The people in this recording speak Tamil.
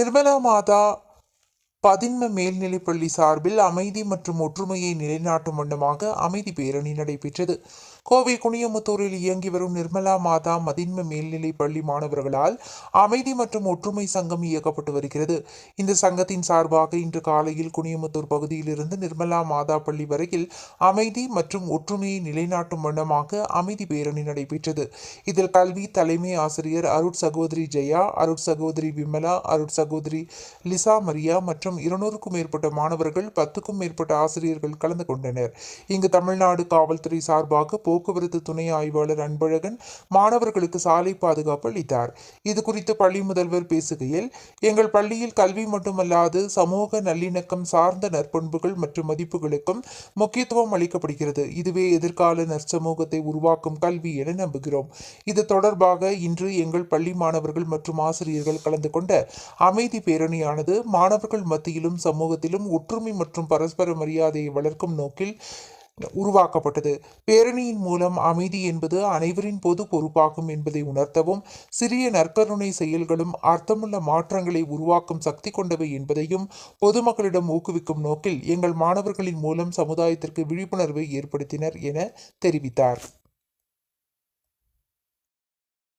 நிர்மலா மாதா பதின்ம மேல்நிலைப்பள்ளி சார்பில் அமைதி மற்றும் ஒற்றுமையை நிலைநாட்டும் வண்ணமாக அமைதி பேரணி நடைபெற்றது. கோவை குனியமுத்தூரில் இயங்கி வரும் நிர்மலா மாதா மதின்ம மேல்நிலை பள்ளி மாணவர்களால் அமைதி மற்றும் ஒற்றுமை சங்கம் இயக்கப்பட்டு வருகிறது. இந்த சங்கத்தின் சார்பாக இன்று காலையில் குனியமுத்தூர் பகுதியிலிருந்து நிர்மலா மாதா பள்ளி வரையில் அமைதி மற்றும் ஒற்றுமையை நிலைநாட்டும் வண்ணமாக அமைதி பேரணி நடைபெற்றது. இதில் கல்வி தலைமை ஆசிரியர் அருட் சகோதரி ஜெயா அருட் சகோதரி விமலா அருட் சகோதரி லிசா மரியா மற்றும் இருநூறுக்கும் மேற்பட்ட மாணவர்கள் பத்துக்கும் மேற்பட்ட ஆசிரியர்கள் கலந்து கொண்டனர். இங்கு தமிழ்நாடு காவல்துறை சார்பாக போக்குவரத்து துணை ஆய்வாளர் அன்பழகன் மாணவர்களுக்கு சாலை பாதுகாப்பு அளித்தார். இது குறித்து பள்ளி முதல்வர் பேசுகையில் எங்கள் பள்ளியில் கல்வி மட்டுமல்லாது சமூக நல்லிணக்கம் சார்ந்த நற்பண்புகள் மற்றும் மதிப்புகளுக்கும் முக்கியத்துவம் அளிக்கப்படுகிறது. இதுவே எதிர்கால நற்சமூகத்தை உருவாக்கும் கல்வி என நம்புகிறோம். இது தொடர்பாக இன்று எங்கள் பள்ளி மாணவர்கள் மற்றும் ஆசிரியர்கள் கலந்து கொண்ட அமைதி பேரணியானது மாணவர்கள் மத்தியிலும் சமூகத்திலும் ஒற்றுமை மற்றும் பரஸ்பர மரியாதையை வளர்க்கும் நோக்கில் உருவாக்கப்பட்டது. பேரணியின் மூலம் அமைதி என்பது அனைவரின் பொது பொறுப்பாகும் என்பதை உணர்த்தவும் சிறிய நற்கருணை செயல்களும் அர்த்தமுள்ள மாற்றங்களை உருவாக்கும் சக்தி கொண்டவை என்பதையும் பொதுமக்களிடம் ஊக்குவிக்கும் நோக்கில் எங்கள் மாணவர்களின் மூலம் சமுதாயத்திற்கு விழிப்புணர்வை ஏற்படுத்தினர் என தெரிவித்தார்.